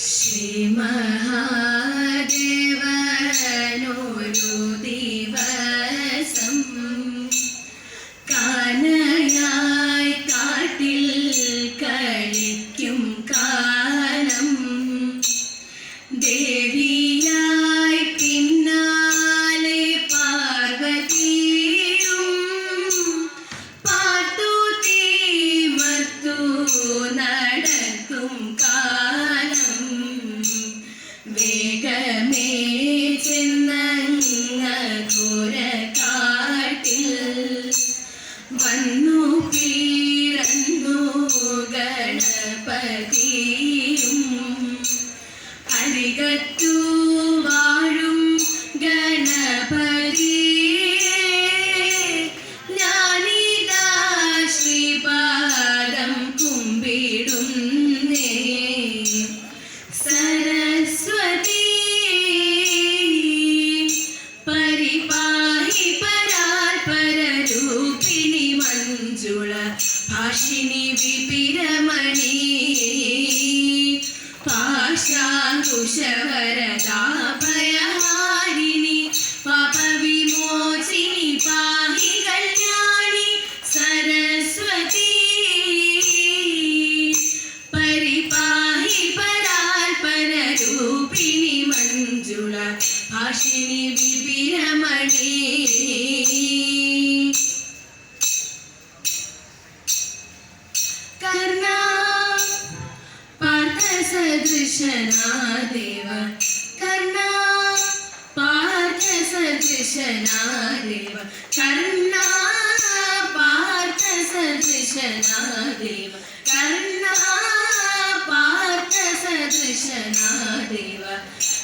ശ്രീമഹാദേവനൊരു ദിവസം അരികത്തു വാഴും ഗണപതി. ഭാഷിണി വിപിരമണി. കർണ പാർത്ഥസദൃശനാദേവ. കർണ പാർത്ഥസദൃശനാദേവ. കർണ പാർത്ഥസദൃശനാദേവ. കർണ പാർത്ഥസദൃശനാദേവ.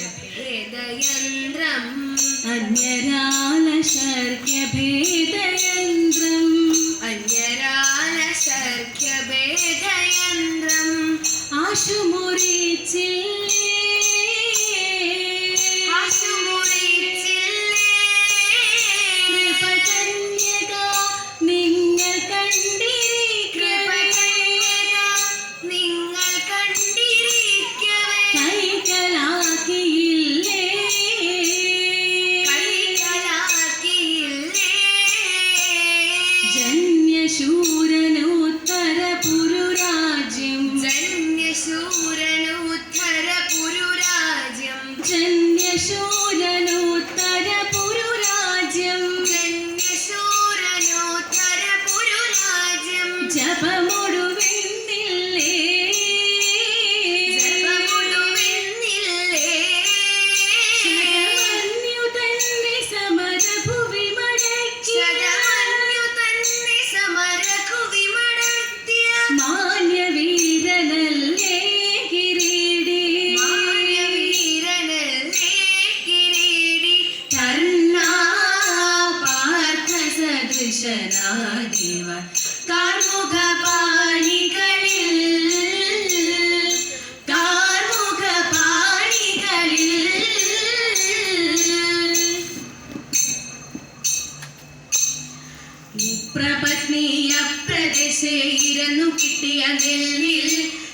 ശർക്യഭേദയന്ത്രം അന്യരാല ആശുമുറിച്ചില്ലേ കൃപകന്യക സദൃശനാദേവ കാർമുക പാണികളിൽ കാർമുക പാണികളിൽ പ്രപത്നിയ പ്രദേശേ ഇരുന്നു കിട്ടിയ നെല്ലിൽ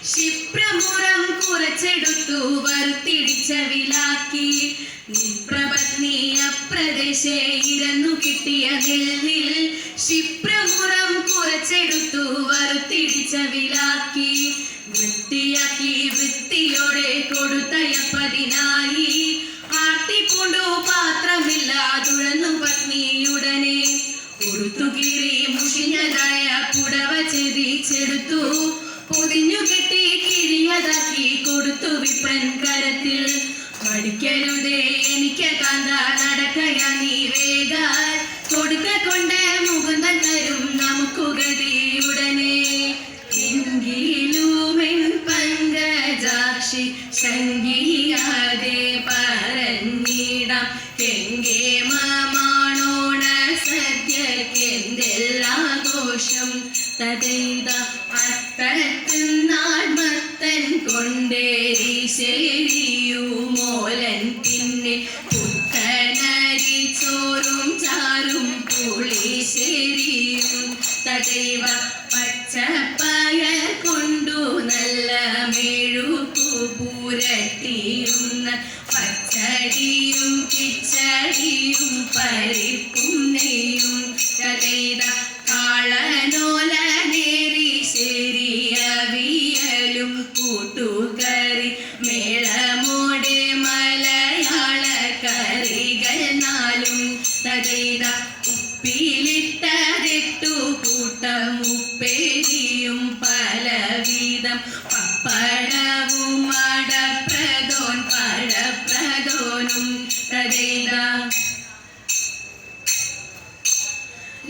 ക്ഷിപ്രമുറം കുറച്ചെടുത്തു വറുത്തിടിച്ച വിലാക്കി നിപ്രപത്നിയ പ്രദേശേ ഇരന്നു കിട്ടിയ നെല്ലിൽ ക്ഷിപ്രമുരം കുറച്ചെടുത്തു വറുത്തിടിച്ച വിലാക്കി വൃത്തിയാക്കി വൃത്തിയോടെ കൊടുത്തയപ്പതിനായി ആട്ടിക്കൊണ്ടു പാത്രമില്ലാതുഴന്നു പത്നിയുടനെ. കൊടുത്തുകീറി മുഷിഞ്ഞതായ പുടവ ചെതിച്ചെടുത്തു. പൊതിഞ്ഞു കെട്ടി കിഴിയതാക്കി കൊടുത്തു കരത്തിൽ. എനിക്ക് കാന്ത നടക്കയാ നീ വേഗ കൊടുക്ക കൊണ്ട് മുകുന്ദൻ തരും നമുക്കു തതൈത അത്തരത്തിനാൾ മത്തൻ കൊണ്ടേരി ശരിയുമോലൻ പിന്നെ പുത്തനരി ചോറും ചാറും പുളിശ്ശേരിയും തദൈവ പച്ചപ്പയ കൊണ്ടു നല്ല മെഴുക്കു പച്ചടിയും കിച്ചടിയും പരിപ്പും പപ്പടവും മടപ്രദോൻ പഴപ്രദോനും തതൈത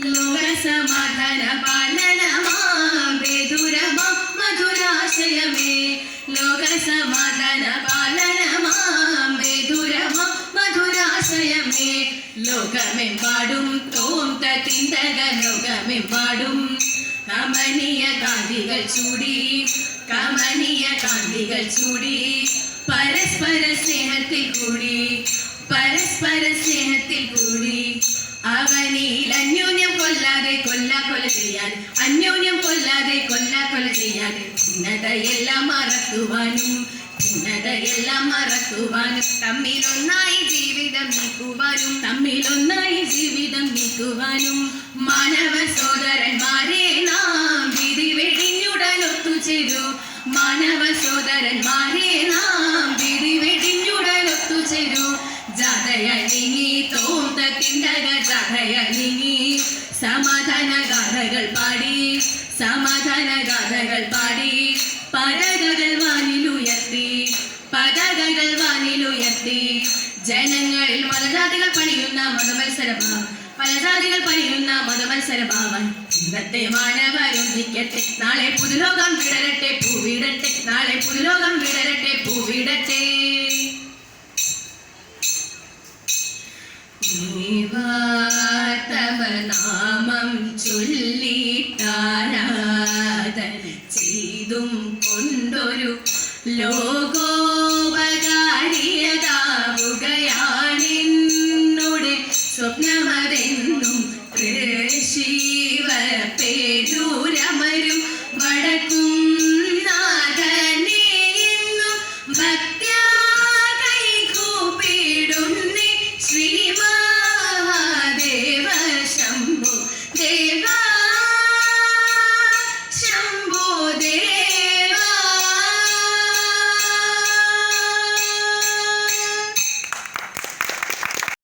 ലോകസമാധാന പാലനമാം വിദുരമാ മധുരാശയമേ ലോകസമാധാന പാലനമാം വിദുരമാ മധുരാശയമേ ലോകമെമ്പാടും തോം തിന്തക ലോകമെമ്പാടും കമനീയ കാന്തികൾ ചൂടി കമനീയ കാന്തികൾ ചൂടി പരസ്പര സ്നേഹത്തിൽ കൂടി പരസ്പര സ്നേഹത്തിൽ കൂടി. അവനിൽ അന്യോന്യം കൊല്ലാതെ കൊല്ല കൊല ചെയ്യാൻ അന്യോന്യം കൊല്ലാതെ കൊല്ല കൊല ചെയ്യാൻ ഭിന്നതയെല്ലാം മറക്കുവാനും ഭിന്നതയെല്ലാം മറക്കുവാനും തമ്മിലൊന്നായി ജീവിതം നീക്കുവാനും തമ്മിലൊന്നായി ജീവിതം നീക്കുവാനും മാനവ സോദരന്മാരെ നാം വിധി വെടിഞ്ഞുടൻ ചേരു മാനവ സോദരന്മാരെ നാം വിധി വെടിഞ്ഞുടൻ ചേരു ജാതയ തോന്നത്തിന്റെ തോന്ത തിണ്ടക ജാതയ നീങ്ങി സമാധാന ഗാഥകൾ പാടി സമാധാന ഗാഥകൾ പാടി വാനിലുയർത്തി പതാകകൾ വാനിലുയർത്തി ജനങ്ങളിൽ മതജാതികൾ പണിയുന്ന മതമത്സരഭാവം പലജാതികൾ പണിയുന്ന മതമത്സരഭാവൻ ഇന്നത്തെ മാനവരൊന്നിക്കട്ടെ നാളെ പുതുലോകം വിടരട്ടെ പൂവിടട്ടെ നാളെ പുതുലോകം വിടരട്ടെ പൂവിടട്ടെ. നാമം ചൊല്ലിട്ടാരാധന ചെയ്തും കൊണ്ടൊരു ലോകോപകാരിയതാവുകയാണെന്നുടെ வடக்கு